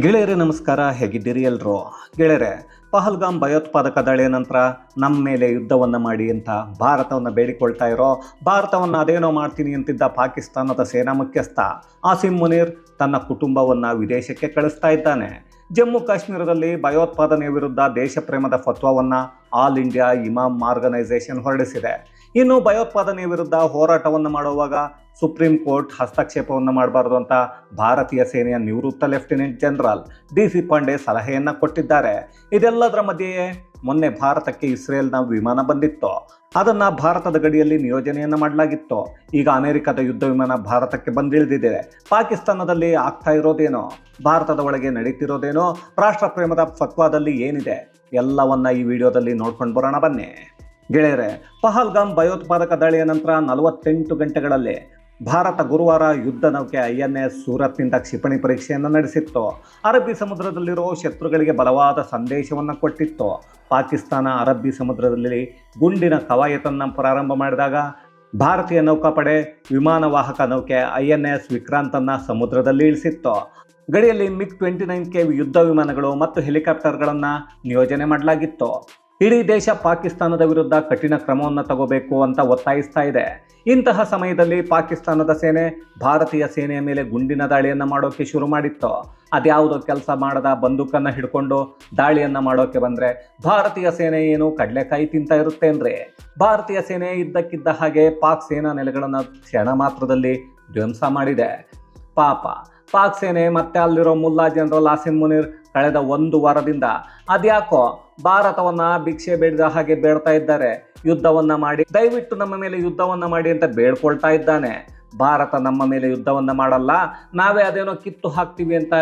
ಗೆಳೆಯರೇ, ನಮಸ್ಕಾರ. ಹೇಗಿದ್ದೀರಿ ಎಲ್ರು? ಗೆಳೆಯರೆ, ಪಹಲ್ಗಾಮ್ ಭಯೋತ್ಪಾದಕ ದಾಳಿಯ ನಂತರ ನಮ್ಮ ಮೇಲೆ ಯುದ್ಧವನ್ನು ಮಾಡಿ ಅಂತ ಭಾರತವನ್ನು ಬೇಡಿಕೊಳ್ತಾ ಇರೋ, ಭಾರತವನ್ನು ಅದೇನೋ ಮಾಡ್ತೀನಿ ಅಂತಿದ್ದ ಪಾಕಿಸ್ತಾನದ ಸೇನಾ ಮುಖ್ಯಸ್ಥ ಆಸಿಮ್ ಮುನೀರ್ ತನ್ನ ಕುಟುಂಬವನ್ನು ವಿದೇಶಕ್ಕೆ ಕಳಿಸ್ತಾ ಇದ್ದಾನೆ. ಜಮ್ಮು ಕಾಶ್ಮೀರದಲ್ಲಿ ಭಯೋತ್ಪಾದನೆಯ ವಿರುದ್ಧ ದೇಶಪ್ರೇಮದ ಫತ್ವವನ್ನು ಆಲ್ ಇಂಡಿಯಾ ಇಮಾಮ್ ಆರ್ಗನೈಸೇಷನ್ ಹೊರಡಿಸಿದೆ. ಇನ್ನು ಭಯೋತ್ಪಾದನೆ ವಿರುದ್ಧ ಹೋರಾಟವನ್ನು ಮಾಡುವಾಗ ಸುಪ್ರೀಂ ಕೋರ್ಟ್ ಹಸ್ತಕ್ಷೇಪವನ್ನು ಮಾಡಬಾರದು ಅಂತ ಭಾರತೀಯ ಸೇನೆಯ ನಿವೃತ್ತ lieutenant general D C Pande ಸಲಹೆಯನ್ನು ಕೊಟ್ಟಿದ್ದಾರೆ. ಇದೆಲ್ಲದರ ಮಧ್ಯೆಯೇ ಮೊನ್ನೆ ಭಾರತಕ್ಕೆ ಇಸ್ರೇಲ್ನ ವಿಮಾನ ಬಂದಿತ್ತು. ಅದನ್ನ ಭಾರತದ ಗಡಿಯಲ್ಲಿ ನಿಯೋಜನೆಯನ್ನು ಮಾಡಲಾಗಿತ್ತು. ಈಗ ಅಮೆರಿಕದ ಯುದ್ಧ ವಿಮಾನ ಭಾರತಕ್ಕೆ ಬಂದಿಳಿದಿದೆ. ಪಾಕಿಸ್ತಾನದಲ್ಲಿ ಆಗ್ತಾ ಇರೋದೇನೋ, ಭಾರತದ ಒಳಗೆ ನಡೀತಿರೋದೇನೋ, ರಾಷ್ಟ್ರ ಪ್ರೇಮದ ಏನಿದೆ, ಎಲ್ಲವನ್ನ ಈ ವಿಡಿಯೋದಲ್ಲಿ ನೋಡ್ಕೊಂಡು ಬರೋಣ ಬನ್ನಿ. ಗೆಳೆಯರೆ, ಪಹಲ್ಗಾಮ್ ಭಯೋತ್ಪಾದಕ ದಾಳಿಯ ನಂತರ ನಲವತ್ತೆಂಟು ಗಂಟೆಗಳಲ್ಲಿ ಭಾರತ ಗುರುವಾರ ಯುದ್ಧ ನೌಕೆ ಐ ಎನ್ ಎಸ್ ಸೂರತ್ನಿಂದ ಕ್ಷಿಪಣಿ ಪರೀಕ್ಷೆಯನ್ನು ನಡೆಸಿತ್ತು. ಅರಬ್ಬಿ ಸಮುದ್ರದಲ್ಲಿರೋ ಶತ್ರುಗಳಿಗೆ ಬಲವಾದ ಸಂದೇಶವನ್ನು ಕೊಟ್ಟಿತ್ತು. ಪಾಕಿಸ್ತಾನ ಅರಬ್ಬಿ ಸಮುದ್ರದಲ್ಲಿ ಗುಂಡಿನ ಕವಾಯತನ್ನು ಪ್ರಾರಂಭ ಮಾಡಿದಾಗ ಭಾರತೀಯ ನೌಕಾಪಡೆ ವಿಮಾನವಾಹಕ ನೌಕೆ ಐ ಎನ್ ಎಸ್ ವಿಕ್ರಾಂತನ್ನು ಸಮುದ್ರದಲ್ಲಿ ಇಳಿಸಿತ್ತು. ಗಡಿಯಲ್ಲಿ ಮಿಗ್ ಟ್ವೆಂಟಿ ನೈನ್ ಕೆ ಯುದ್ಧ ವಿಮಾನಗಳು ಮತ್ತು ಹೆಲಿಕಾಪ್ಟರ್ಗಳನ್ನು ನಿಯೋಜನೆ ಮಾಡಲಾಗಿತ್ತು. ಇಡೀ ದೇಶ ಪಾಕಿಸ್ತಾನದ ವಿರುದ್ಧ ಕಠಿಣ ಕ್ರಮವನ್ನು ತಗೋಬೇಕು ಅಂತ ಒತ್ತಾಯಿಸ್ತಾ ಇದೆ. ಇಂತಹ ಸಮಯದಲ್ಲಿ ಪಾಕಿಸ್ತಾನದ ಸೇನೆ ಭಾರತೀಯ ಸೇನೆಯ ಮೇಲೆ ಗುಂಡಿನ ದಾಳಿಯನ್ನು ಮಾಡೋಕೆ ಶುರು ಮಾಡಿತ್ತು. ಅದ್ಯಾವುದೋ ಕೆಲಸ ಮಾಡದ ಬಂದೂಕನ್ನು ಹಿಡ್ಕೊಂಡು ದಾಳಿಯನ್ನು ಮಾಡೋಕೆ ಬಂದರೆ ಭಾರತೀಯ ಸೇನೆ ಏನು ಕಡಲೆಕಾಯಿ ತಿಂತ ಇರುತ್ತೇನ್ರಿ? ಭಾರತೀಯ ಸೇನೆ ಇದ್ದಕ್ಕಿದ್ದ ಹಾಗೆ ಪಾಕ್ ಸೇನಾ ನೆಲೆಗಳನ್ನು ಕ್ಷಣ ಮಾತ್ರದಲ್ಲಿ ಧ್ವಂಸ ಮಾಡಿದೆ. ಪಾಪ ಪಾಕ್ ಸೇನೆ ಮತ್ತೆ ಅಲ್ಲಿರೋ ಮುಲ್ಲಾ ಜನರಲ್ ಆಸಿಮ್ ಮುನೀರ್ ಕಳೆದ ಒಂದು ವಾರದಿಂದ ಅದ್ಯಾಕೋ ಭಾರತವನ್ನ ಭಿಕ್ಷೆ ಬೇಡಿದ ಹಾಗೆ ಬೇಡ್ತಾ ಇದ್ದಾರೆ. ಯುದ್ಧವನ್ನ ಮಾಡಿ, ದಯವಿಟ್ಟು ನಮ್ಮ ಮೇಲೆ ಯುದ್ಧವನ್ನ ಮಾಡಿ ಅಂತ ಬೇಡ್ಕೊಳ್ತಾ ಇದ್ದಾನೆ. ಭಾರತ ನಮ್ಮ ಮೇಲೆ ಯುದ್ಧವನ್ನ ಮಾಡಲ್ಲ, ನಾವೇ ಅದೇನೋ ಕಿತ್ತು ಹಾಕ್ತೀವಿ ಅಂತ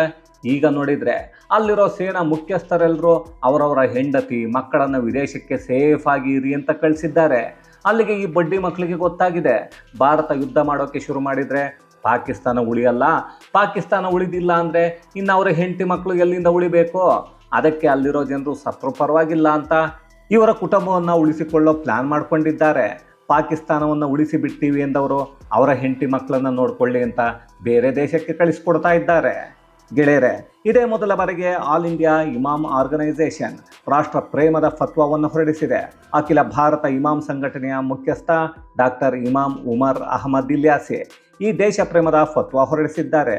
ಈಗ ನೋಡಿದ್ರೆ ಅಲ್ಲಿರೋ ಸೇನಾ ಮುಖ್ಯಸ್ಥರೆಲ್ಲರೂ ಅವರವರ ಹೆಂಡತಿ ಮಕ್ಕಳನ್ನು ವಿದೇಶಕ್ಕೆ ಸೇಫ್ ಆಗಿ ಇರಿ ಅಂತ ಕಳಿಸಿದ್ದಾರೆ. ಅಲ್ಲಿಗೆ ಈ ಬಡ್ಡಿ ಮಕ್ಕಳಿಗೆ ಗೊತ್ತಾಗಿದೆ. ಭಾರತ ಯುದ್ಧ ಮಾಡೋಕೆ ಶುರು ಮಾಡಿದ್ರೆ ಪಾಕಿಸ್ತಾನ ಉಳಿಯಲ್ಲ, ಪಾಕಿಸ್ತಾನ ಉಳಿದಿಲ್ಲ ಅಂದರೆ ಇನ್ನು ಅವರ ಹೆಂಡತಿ ಮಕ್ಕಳು ಎಲ್ಲಿಂದ ಉಳಿಬೇಕು? ಅದಕ್ಕೆ ಅಲ್ಲಿರೋ ಜನರು ಸತ್ರು ಪರವಾಗಿಲ್ಲ ಅಂತ ಇವರ ಕುಟುಂಬವನ್ನು ಉಳಿಸಿಕೊಳ್ಳೋ ಪ್ಲ್ಯಾನ್ ಮಾಡ್ಕೊಂಡಿದ್ದಾರೆ. ಪಾಕಿಸ್ತಾನವನ್ನು ಉಳಿಸಿ ಬಿಡ್ತೀವಿ ಎಂದವರು ಅವರ ಹೆಂಡತಿ ಮಕ್ಕಳನ್ನು ನೋಡಿಕೊಳ್ಳಿ ಅಂತ ಬೇರೆ ದೇಶಕ್ಕೆ ಕಳಿಸ್ಕೊಡ್ತಾ ಇದ್ದಾರೆ. ಗೆಳೆಯರೆ ಇದೇ ಮೊದಲ ಬಾರಿಗೆ ಆಲ್ ಇಂಡಿಯಾ ಇಮಾಮ್ ಆರ್ಗನೈಸೇಷನ್ ರಾಷ್ಟ್ರ ಪ್ರೇಮದ ಫತ್ವವನ್ನು ಹೊರಡಿಸಿದೆ. ಅಖಿಲ ಭಾರತ ಇಮಾಮ್ ಸಂಘಟನೆಯ ಮುಖ್ಯಸ್ಥ ಡಾಕ್ಟರ್ ಇಮಾಮ್ ಉಮರ್ ಅಹಮದ್ ಇಲ್ಯಾಸಿ ಈ ದೇಶ ಪ್ರೇಮದ ಫತ್ವ ಹೊರಡಿಸಿದ್ದಾರೆ.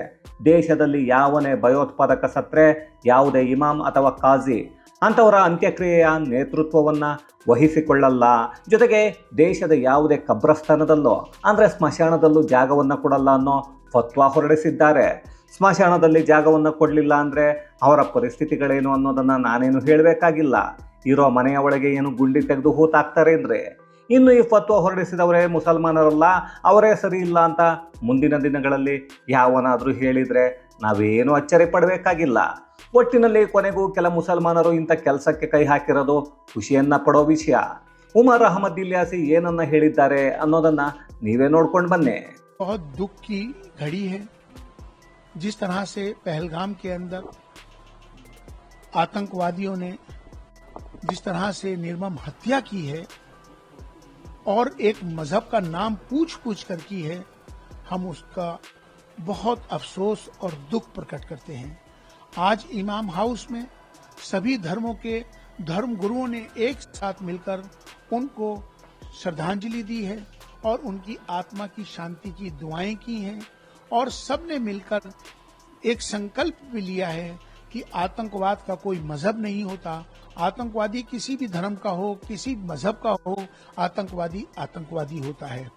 ದೇಶದಲ್ಲಿ ಯಾವನೇ ಭಯೋತ್ಪಾದಕ ಸತ್ರೆ, ಯಾವುದೇ ಇಮಾಮ್ ಅಥವಾ ಕಾಜಿ ಅಂಥವರ ಅಂತ್ಯಕ್ರಿಯೆಯ ನೇತೃತ್ವವನ್ನು ವಹಿಸಿಕೊಳ್ಳಲ್ಲ. ಜೊತೆಗೆ ದೇಶದ ಯಾವುದೇ ಕಬ್ರಸ್ಥಾನದಲ್ಲೋ, ಅಂದರೆ ಸ್ಮಶಾನದಲ್ಲೂ ಜಾಗವನ್ನು ಕೊಡಲ್ಲ ಅನ್ನೋ ಫತ್ವ ಹೊರಡಿಸಿದ್ದಾರೆ. ಸ್ಮಶಾನದಲ್ಲಿ ಜಾಗವನ್ನು ಕೊಡಲಿಲ್ಲ ಅಂದರೆ ಅವರ ಪರಿಸ್ಥಿತಿಗಳೇನು ಅನ್ನೋದನ್ನು ನಾನೇನು ಹೇಳಬೇಕಾಗಿಲ್ಲ. ಇರೋ ಮನೆಯ ಒಳಗೆ ಏನು ಗುಂಡಿ ತೆಗೆದು ಹೂತಾಕ್ತಾರೆ ಅಂದರೆ. ಇನ್ನು ಈ ಫತ್ವ ಹೊರಡಿಸಿದವರೇ ಮುಸಲ್ಮಾನರಲ್ಲ, ಅವರೇ ಸರಿ ಇಲ್ಲ ಅಂತ ಮುಂದಿನ ದಿನಗಳಲ್ಲಿ ಯಾವನಾದರೂ ಹೇಳಿದರೆ ನಾವೇನು ಅಚ್ಚರಿ ಪಡಬೇಕಾಗಿಲ್ಲ. ಒಟ್ಟಿನಲ್ಲಿ ಕೊನೆಗೂ ಕೆಲ ಮುಸಲ್ಮಾನರು ಇಂಥ ಕೆಲಸಕ್ಕೆ ಕೈ ಹಾಕಿರೋದು ಖುಷಿಯನ್ನು ಪಡೋ ವಿಷಯ. ಉಮರ್ ಅಹಮದ್ ಇಲ್ಯಾಸಿ ಏನನ್ನ ಹೇಳಿದ್ದಾರೆ ಅನ್ನೋದನ್ನ ನೀವೇ ನೋಡ್ಕೊಂಡು ಬನ್ನಿ. ದುಃಖಿ ಘಡಿ जिस तरह से पहलगाम के अंदर आतंकवादियों ने जिस तरह से निर्मम हत्या की है और एक मज़हब का नाम पूछ पूछ कर की है, हम उसका बहुत अफसोस और दुख प्रकट करते हैं। आज इमाम हाउस में सभी धर्मों के धर्म गुरुओं ने एक साथ मिलकर उनको श्रद्धांजलि दी है और उनकी आत्मा की शांति की दुआएँ की हैं। और सबने मिलकर एक संकल्प भी लिया है कि आतंकवाद का कोई मज़हब नहीं होता। आतंकवादी किसी भी धर्म का हो, किसी मज़हब का हो, आतंकवादी आतंकवादी होता है।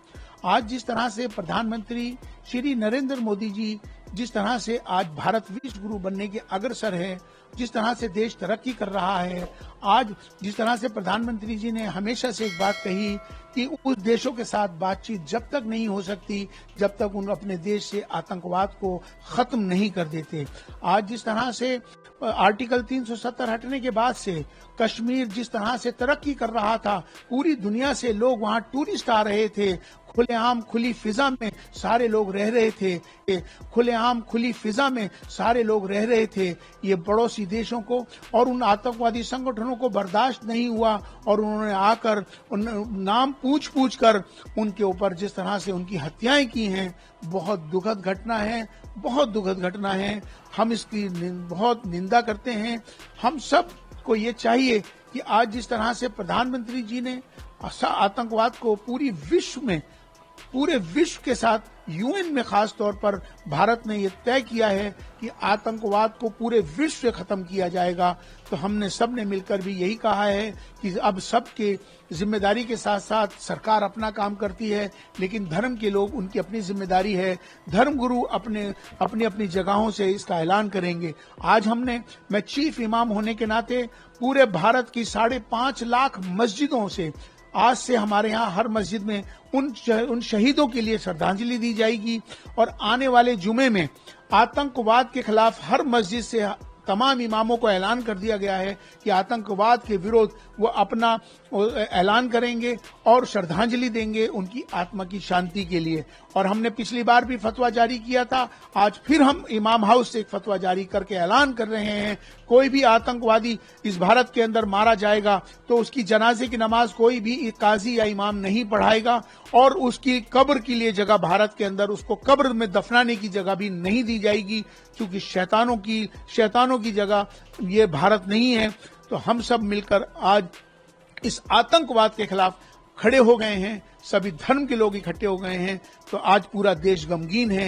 आज जिस तरह से प्रधानमंत्री श्री नरेंद्र मोदी जी जिस तरह से आज भारत विश्व गुरु बनने के अग्रसर है, जिस तरह से देश तरक्की कर रहा है, आज जिस तरह से प्रधानमंत्री जी ने हमेशा से एक बात कही कि उस देशों के साथ बातचीत जब तक नहीं हो सकती, जब तक उन अपने देश से आतंकवाद को खत्म नहीं कर देते। आज जिस तरह से आर्टिकल 370 हटने के बाद से कश्मीर जिस तरह से तरक्की कर रहा था, पूरी दुनिया से लोग वहाँ टूरिस्ट आ रहे थे खुलेआम खुली फिजा में सारे लोग रह रहे थे। खुलेआम खुली फिजा में सारे लोग रह रहे थे। ये पड़ोसी देशों को और उन आतंकवादी संगठनों को बर्दाश्त नहीं हुआ और उन्होंने आकर उन, नाम पूछ पूछ कर उनके ऊपर जिस तरह से उनकी हत्याएँ की हैं, बहुत दुखद घटना है, बहुत दुखद घटना है। हम इसकी निं- बहुत निंदा करते हैं। हम सबको ये चाहिए कि आज जिस तरह से प्रधानमंत्री जी ने आतंकवाद को पूरी विश्व में पूरे विश्व के साथ यूएन में खास तौर पर भारत ने ये तय किया है कि आतंकवाद को पूरे विश्व से खत्म किया जाएगा। तो हमने सबने मिलकर भी यही कहा है कि अब सबके ज़िम्मेदारी के साथ साथ सरकार अपना काम करती है, लेकिन धर्म के लोग उनकी अपनी ज़िम्मेदारी है। धर्म गुरु अपने अपनी अपनी जगहों से इसका ऐलान करेंगे। आज हमने, मैं चीफ इमाम होने के नाते पूरे भारत की साढ़े पाँच लाख मस्जिदों से आज से हमारे यहाँ हर मस्जिद में उन उन शहीदों के लिए श्रद्धांजलि दी जाएगी और आने वाले जुमे में आतंकवाद के खिलाफ हर मस्जिद से तमाम इमामों को ऐलान कर दिया गया है कि आतंकवाद के विरोध वो अपना ऐलान करेंगे और श्रद्धांजलि देंगे उनकी आत्मा की शांति के लिए। और हमने पिछली बार भी फतवा जारी किया था, आज फिर हम इमाम हाउस से एक फतवा जारी करके ऐलान कर रहे हैं। कोई भी आतंकवादी इस भारत के अंदर मारा जाएगा तो उसकी जनाजे की नमाज़ कोई भी काजी या इमाम नहीं पढ़ाएगा और उसकी कब्र के लिए जगह भारत के अंदर, उसको कब्र में दफनाने की जगह भी नहीं दी जाएगी, क्योंकि शैतानों की शैतानों की जगह ये भारत नहीं है। तो हम सब मिलकर आज इस आतंकवाद के खिलाफ खड़े हो गए हैं सभी धर्म के लोग इकट्ठे हो गए हैं तो आज पूरा देश गमगीन है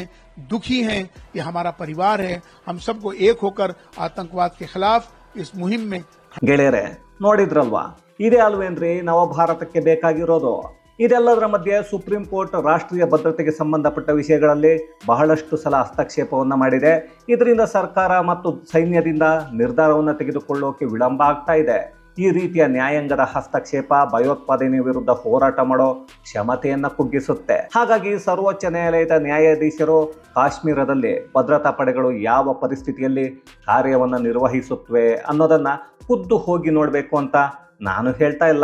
दुखी है ये हमारा परिवार है हम सबको एक होकर आतंकवाद के खिलाफ इस मुहिम में ಗೆಳೆಯರೆ ನೋಡಿದ್ರಲ್ವಾ ಇದೇ ಅಲ್ವೇನ್ರಿ ನವಭಾರತಕ್ಕೆ ಬೇಕಾಗಿರೋದು ಇದೆಲ್ಲದರ ಮಧ್ಯೆ ಸುಪ್ರೀಂ ಕೋರ್ಟ್ ರಾಷ್ಟ್ರೀಯ ಭದ್ರತೆಗೆ ಸಂಬಂಧಪಟ್ಟ ವಿಷಯಗಳಲ್ಲಿ ಬಹಳಷ್ಟು ಸಲ ಹಸ್ತಕ್ಷೇಪವನ್ನು ಮಾಡಿದೆ ಇದರಿಂದ ಸರ್ಕಾರ ಮತ್ತು ಸೈನ್ಯದಿಂದ ನಿರ್ಧಾರವನ್ನು ತೆಗೆದುಕೊಳ್ಳೋಕೆ ವಿಳಂಬ ಆಗ್ತಾ ಇದೆ ಈ ರೀತಿಯ ನ್ಯಾಯಾಂಗದ ಹಸ್ತಕ್ಷೇಪ, ಭಯೋತ್ಪಾದನೆ ವಿರುದ್ಧ ಹೋರಾಟ ಮಾಡೋ ಕ್ಷಮತೆಯನ್ನ ಕುಗ್ಗಿಸುತ್ತೆ. ಹಾಗಾಗಿ ಸರ್ವೋಚ್ಚ ನ್ಯಾಯಾಲಯದ ನ್ಯಾಯಾಧೀಶರು ಕಾಶ್ಮೀರದಲ್ಲಿ ಭದ್ರತಾ ಪಡೆಗಳು ಯಾವ ಪರಿಸ್ಥಿತಿಯಲ್ಲಿ ಕಾರ್ಯವನ್ನು ನಿರ್ವಹಿಸುತ್ತವೆ ಅನ್ನೋದನ್ನ ಖುದ್ದು ಹೋಗಿ ನೋಡಬೇಕು ಅಂತ ನಾನು ಹೇಳ್ತಾ ಇಲ್ಲ.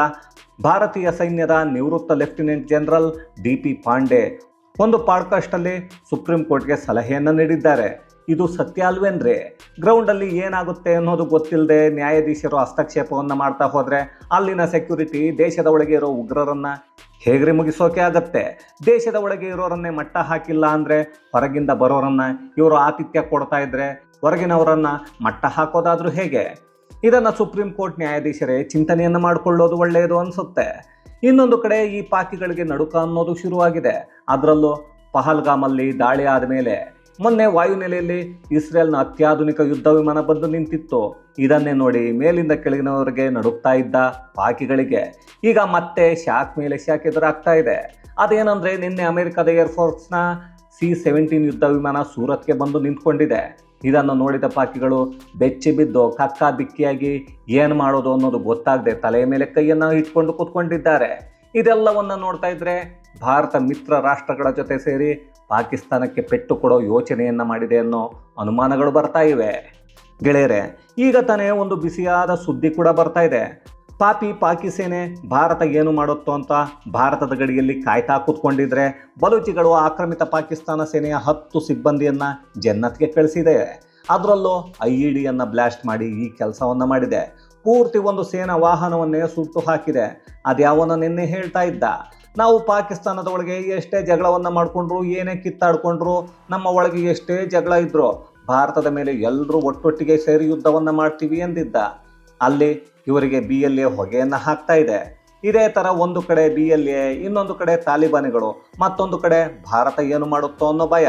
ಭಾರತೀಯ ಸೈನ್ಯದ ನಿವೃತ್ತ lieutenant general D P Pande ಒಂದು ಪಾಡ್ಕಾಸ್ಟಲ್ಲಿ ಸುಪ್ರೀಂ ಕೋರ್ಟ್ಗೆ ಸಲಹೆಯನ್ನು ನೀಡಿದ್ದಾರೆ. ಇದು ಸತ್ಯ ಅಲ್ವೇನ್ರಿ? ಗ್ರೌಂಡಲ್ಲಿ ಏನಾಗುತ್ತೆ ಅನ್ನೋದು ಗೊತ್ತಿಲ್ಲದೆ ನ್ಯಾಯಾಧೀಶರು ಹಸ್ತಕ್ಷೇಪವನ್ನು ಮಾಡ್ತಾ ಹೋದರೆ ಅಲ್ಲಿನ ಸೆಕ್ಯೂರಿಟಿ ದೇಶದ ಒಳಗೆ ಇರೋ ಉಗ್ರರನ್ನ ಹೇಗ್ರಿ ಮುಗಿಸೋಕೆ ಆಗತ್ತೆ? ದೇಶದ ಒಳಗೆ ಇರೋರನ್ನೇ ಮಟ್ಟ ಹಾಕಿಲ್ಲ ಅಂದರೆ ಹೊರಗಿಂದ ಬರೋರನ್ನ ಇವರು ಆತಿಥ್ಯ ಕೊಡ್ತಾ ಇದ್ರೆ ಹೊರಗಿನವರನ್ನ ಮಟ್ಟ ಹಾಕೋದಾದ್ರೂ ಹೇಗೆ? ಇದನ್ನು ಸುಪ್ರೀಂ ಕೋರ್ಟ್ ನ್ಯಾಯಾಧೀಶರೇ ಚಿಂತನೆಯನ್ನು ಮಾಡಿಕೊಳ್ಳೋದು ಒಳ್ಳೆಯದು ಅನಿಸುತ್ತೆ. ಇನ್ನೊಂದು ಕಡೆ ಈ ಪಾಕಿಗಳಿಗೆ ನಡುಕ ಅನ್ನೋದು ಶುರುವಾಗಿದೆ. ಅದರಲ್ಲೂ ಪಹಲ್ಗಾಮಲ್ಲಿ ದಾಳಿ ಆದ ಮೇಲೆ ಮೊನ್ನೆ ವಾಯುನೆಲೆಯಲ್ಲಿ ಇಸ್ರೇಲ್ನ ಅತ್ಯಾಧುನಿಕ ಯುದ್ಧ ವಿಮಾನ ಬಂದು ನಿಂತಿತ್ತು. ಇದನ್ನೇ ನೋಡಿ ಮೇಲಿಂದ ಕೆಳಗಿನವರೆಗೆ ನಡುಕ್ತಾ ಇದ್ದ ಪಾಕಿಗಳಿಗೆ ಈಗ ಮತ್ತೆ ಶಾಕ್ ಮೇಲೆ ಶಾಕ್ ಎದುರಾಗ್ತಾ ಇದೆ. ಅದೇನಂದ್ರೆ ನಿನ್ನೆ ಅಮೆರಿಕದ ಏರ್ಫೋರ್ಸ್ನ ಸಿ ಸೆವೆಂಟೀನ್ ಯುದ್ಧ ವಿಮಾನ ಸೂರತ್ಗೆ ಬಂದು ನಿಂತ್ಕೊಂಡಿದೆ. ಇದನ್ನು ನೋಡಿದ ಪಾಕಿಗಳು ಬೆಚ್ಚಿ ಬಿದ್ದು ಕಕ್ಕ ಬಿಕ್ಕಿಯಾಗಿ ಏನು ಮಾಡೋದು ಅನ್ನೋದು ಗೊತ್ತಾಗದೆ ತಲೆಯ ಮೇಲೆ ಕೈಯನ್ನು ಇಟ್ಕೊಂಡು ಕೂತ್ಕೊಂಡಿದ್ದಾರೆ. ಇದೆಲ್ಲವನ್ನ ನೋಡ್ತಾ ಇದ್ರೆ ಭಾರತ ಮಿತ್ರ ರಾಷ್ಟ್ರಗಳ ಜೊತೆ ಸೇರಿ ಪಾಕಿಸ್ತಾನಕ್ಕೆ ಪೆಟ್ಟು ಕೊಡೋ ಯೋಚನೆಯನ್ನು ಮಾಡಿದೆ ಅನ್ನೋ ಅನುಮಾನಗಳು ಬರ್ತಾ ಇವೆ. ಗೆಳೆಯರೆ, ಈಗ ತಾನೇ ಒಂದು ಬಿಸಿಯಾದ ಸುದ್ದಿ ಕೂಡ ಬರ್ತಾ ಇದೆ. ಪಾಪಿ ಪಾಕಿ ಸೇನೆ ಭಾರತ ಏನು ಮಾಡುತ್ತೋ ಅಂತ ಭಾರತದ ಗಡಿಯಲ್ಲಿ ಕಾಯ್ತಾ ಕೂತ್ಕೊಂಡಿದ್ರೆ ಬಲೂಚಿಗಳು ಆಕ್ರಮಿತ ಪಾಕಿಸ್ತಾನ ಸೇನೆಯ ಹತ್ತು ಸಿಬ್ಬಂದಿಯನ್ನ ಜನ್ನತ್ಗೆ ಕಳಿಸಿದೆ. ಅದರಲ್ಲೂ ಐ ಇ ಡಿಯನ್ನು ಬ್ಲಾಸ್ಟ್ ಮಾಡಿ ಈ ಕೆಲಸವನ್ನು ಮಾಡಿದೆ. ಪೂರ್ತಿ ಒಂದು ಸೇನಾ ವಾಹನವನ್ನೇ ಸುಟ್ಟು ಹಾಕಿದೆ. ಅದ್ಯಾವನ ನಿನ್ನೆ ಹೇಳ್ತಾ ಇದ್ದ. ನಾವು ಪಾಕಿಸ್ತಾನದ ಒಳಗೆ ಎಷ್ಟೇ ಜಗಳವನ್ನು ಮಾಡಿಕೊಂಡ್ರು, ಏನೇ ಕಿತ್ತಾಡ್ಕೊಂಡ್ರು, ನಮ್ಮ ಒಳಗೆ ಎಷ್ಟೇ ಜಗಳ ಇದ್ರು ಭಾರತದ ಮೇಲೆ ಎಲ್ಲರೂ ಒಟ್ಟೊಟ್ಟಿಗೆ ಸೇರಿ ಯುದ್ಧವನ್ನು ಮಾಡ್ತೀವಿ ಎಂದಿದ್ದ. ಅಲ್ಲಿ ಇವರಿಗೆ ಬಿ ಎಲ್ ಎ ಹೊಗೆಯನ್ನು ಹಾಕ್ತಾ ಇದೆ. ಇದೇ ಥರ ಒಂದು ಕಡೆ ಬಿ ಇನ್ನೊಂದು ಕಡೆ ತಾಲಿಬಾನಿಗಳು, ಮತ್ತೊಂದು ಕಡೆ ಭಾರತ ಏನು ಮಾಡುತ್ತೋ ಅನ್ನೋ ಭಯ.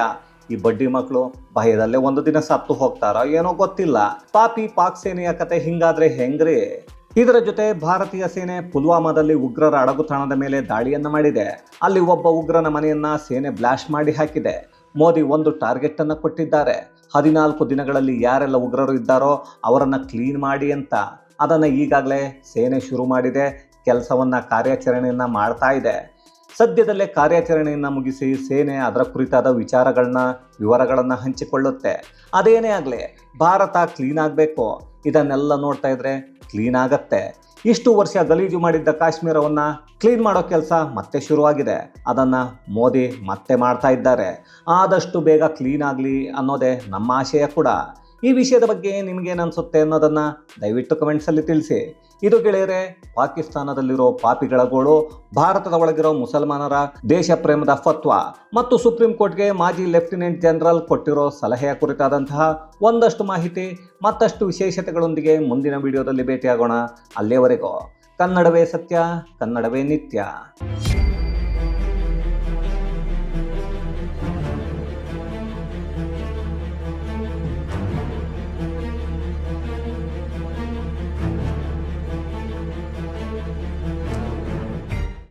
ಈ ಬಡ್ಡಿ ಮಕ್ಕಳು ಭಯದಲ್ಲೇ ಒಂದು ದಿನ ಸತ್ತು ಹೋಗ್ತಾರೋ ಏನೋ ಗೊತ್ತಿಲ್ಲ. ಪಾಪಿ ಪಾಕ್ ಸೇನೆಯ ಕತೆ ಹಿಂಗಾದ್ರೆ ಹೆಂಗ್ರಿ? ಇದರ ಜೊತೆ ಭಾರತೀಯ ಸೇನೆ ಪುಲ್ವಾಮಾದಲ್ಲಿ ಉಗ್ರರ ಅಡಗುತಾಣದ ಮೇಲೆ ದಾಳಿಯನ್ನ ಮಾಡಿದೆ. ಅಲ್ಲಿ ಒಬ್ಬ ಉಗ್ರನ ಮನೆಯನ್ನ ಸೇನೆ ಬ್ಲಾಸ್ಟ್ ಮಾಡಿ ಹಾಕಿದೆ. ಮೋದಿ ಒಂದು ಟಾರ್ಗೆಟ್ ಅನ್ನ ಕೊಟ್ಟಿದ್ದಾರೆ. ಹದಿನಾಲ್ಕು ದಿನಗಳಲ್ಲಿ ಯಾರೆಲ್ಲ ಉಗ್ರರು ಇದ್ದಾರೋ ಅವರನ್ನ ಕ್ಲೀನ್ ಮಾಡಿ ಅಂತ. ಅದನ್ನ ಈಗಾಗಲೇ ಸೇನೆ ಶುರು ಮಾಡಿದೆ. ಕೆಲಸವನ್ನ ಕಾರ್ಯಾಚರಣೆಯನ್ನ ಮಾಡ್ತಾ ಇದೆ. ಸದ್ಯದಲ್ಲೇ ಕಾರ್ಯಾಚರಣೆಯನ್ನು ಮುಗಿಸಿ ಸೇನೆ ಅದರ ಕುರಿತಾದ ವಿಚಾರಗಳನ್ನ, ವಿವರಗಳನ್ನು ಹಂಚಿಕೊಳ್ಳುತ್ತೆ. ಅದೇನೇ ಆಗಲಿ, ಭಾರತ ಕ್ಲೀನ್ ಆಗಬೇಕು. ಇದನ್ನೆಲ್ಲ ನೋಡ್ತಾ ಇದ್ರೆ ಕ್ಲೀನ್ ಆಗತ್ತೆ. ಇಷ್ಟು ವರ್ಷ ಗಲೀಜು ಮಾಡಿದ್ದ ಕಾಶ್ಮೀರವನ್ನು ಕ್ಲೀನ್ ಮಾಡೋ ಕೆಲಸ ಮತ್ತೆ ಶುರುವಾಗಿದೆ. ಅದನ್ನು ಮೋದಿ ಮತ್ತೆ ಮಾಡ್ತಾ ಇದ್ದಾರೆ. ಆದಷ್ಟು ಬೇಗ ಕ್ಲೀನ್ ಆಗಲಿ ಅನ್ನೋದೇ ನಮ್ಮ ಆಶಯ ಕೂಡ. ಈ ವಿಷಯದ ಬಗ್ಗೆ ನಿಮಗೇನನ್ಸುತ್ತೆ ಅನ್ನೋದನ್ನು ಅನ್ನೋದನ್ನ ದಯವಿಟ್ಟು ಕಮೆಂಟ್ಸಲ್ಲಿ ತಿಳಿಸಿ. ಇದು ಗೆಳೆಯರೆ, ಪಾಕಿಸ್ತಾನದಲ್ಲಿರೋ ಪಾಪಿಗಳ ಗೋಳು, ಭಾರತದ ಒಳಗಿರೋ ಮುಸಲ್ಮಾನರ ದೇಶ ಪ್ರೇಮದ ಫತ್ವ ಮತ್ತು ಸುಪ್ರೀಂ ಕೋರ್ಟ್ಗೆ ಮಾಜಿ ಲೆಫ್ಟಿನೆಂಟ್ ಜನರಲ್ ಕೊಟ್ಟಿರೋ ಸಲಹೆಯ ಕುರಿತಾದಂತಹ ಒಂದಷ್ಟು ಮಾಹಿತಿ, ಮತ್ತಷ್ಟು ವಿಶೇಷತೆಗಳೊಂದಿಗೆ ಮುಂದಿನ ವಿಡಿಯೋದಲ್ಲಿ ಭೇಟಿಯಾಗೋಣ. ಅಲ್ಲಿಯವರೆಗೂ ಕನ್ನಡವೇ ಸತ್ಯ, ಕನ್ನಡವೇ ನಿತ್ಯ.